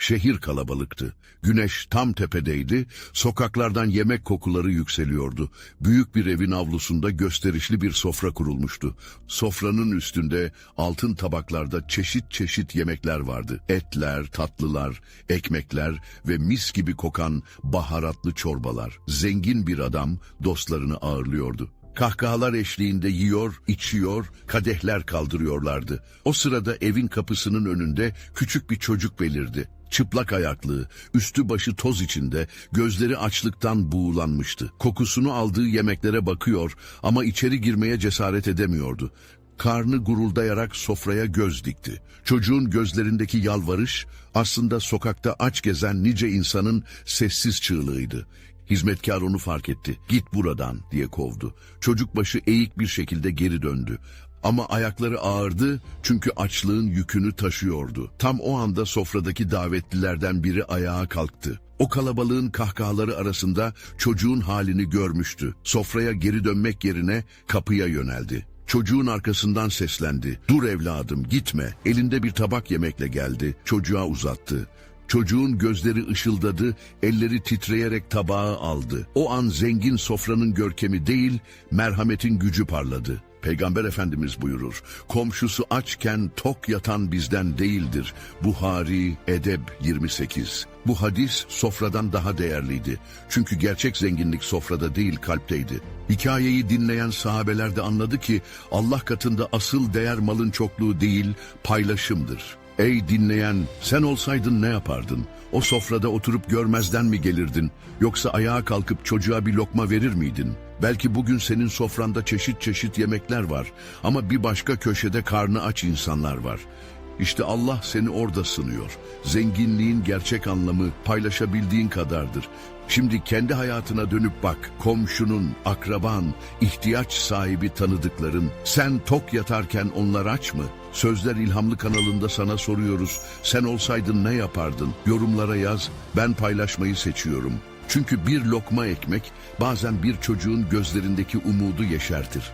Şehir kalabalıktı. Güneş tam tepedeydi, sokaklardan yemek kokuları yükseliyordu. Büyük bir evin avlusunda gösterişli bir sofra kurulmuştu. Sofranın üstünde altın tabaklarda çeşit çeşit yemekler vardı. Etler, tatlılar, ekmekler ve mis gibi kokan baharatlı çorbalar. Zengin bir adam dostlarını ağırlıyordu. Kahkahalar eşliğinde yiyor, içiyor, kadehler kaldırıyorlardı. O sırada evin kapısının önünde küçük bir çocuk belirdi. Çıplak ayaklı, üstü başı toz içinde, gözleri açlıktan buğulanmıştı. Kokusunu aldığı yemeklere bakıyor ama içeri girmeye cesaret edemiyordu. Karnı guruldayarak sofraya göz dikti. Çocuğun gözlerindeki yalvarış aslında sokakta aç gezen nice insanın sessiz çığlığıydı. Hizmetkar onu fark etti. Git buradan diye kovdu. Çocuk başı eğik bir şekilde geri döndü. Ama ayakları ağırdı çünkü açlığın yükünü taşıyordu. Tam o anda sofradaki davetlilerden biri ayağa kalktı. O kalabalığın kahkahaları arasında çocuğun halini görmüştü. Sofraya geri dönmek yerine kapıya yöneldi. Çocuğun arkasından seslendi. Dur evladım gitme. Elinde bir tabak yemekle geldi. Çocuğa uzattı. Çocuğun gözleri ışıldadı, elleri titreyerek tabağı aldı. O an zengin sofranın görkemi değil, merhametin gücü parladı. Peygamber Efendimiz buyurur, komşusu açken tok yatan bizden değildir. Buhari, Edeb 28. Bu hadis sofradan daha değerliydi. Çünkü gerçek zenginlik sofrada değil kalpteydi. Hikayeyi dinleyen sahabeler de anladı ki Allah katında asıl değer malın çokluğu değil, paylaşımdır. Ey dinleyen, sen olsaydın ne yapardın? O sofrada oturup görmezden mi gelirdin? Yoksa ayağa kalkıp çocuğa bir lokma verir miydin? Belki bugün senin sofranda çeşit çeşit yemekler var ama bir başka köşede karnı aç insanlar var. İşte Allah seni orada sınıyor. Zenginliğin gerçek anlamı paylaşabildiğin kadardır. Şimdi kendi hayatına dönüp bak. Komşunun, akraban, ihtiyaç sahibi tanıdıkların. Sen tok yatarken onlar aç mı? Sözler İlhamlı kanalında sana soruyoruz. Sen olsaydın ne yapardın? Yorumlara yaz. Ben paylaşmayı seçiyorum. Çünkü bir lokma ekmek bazen bir çocuğun gözlerindeki umudu yeşertir.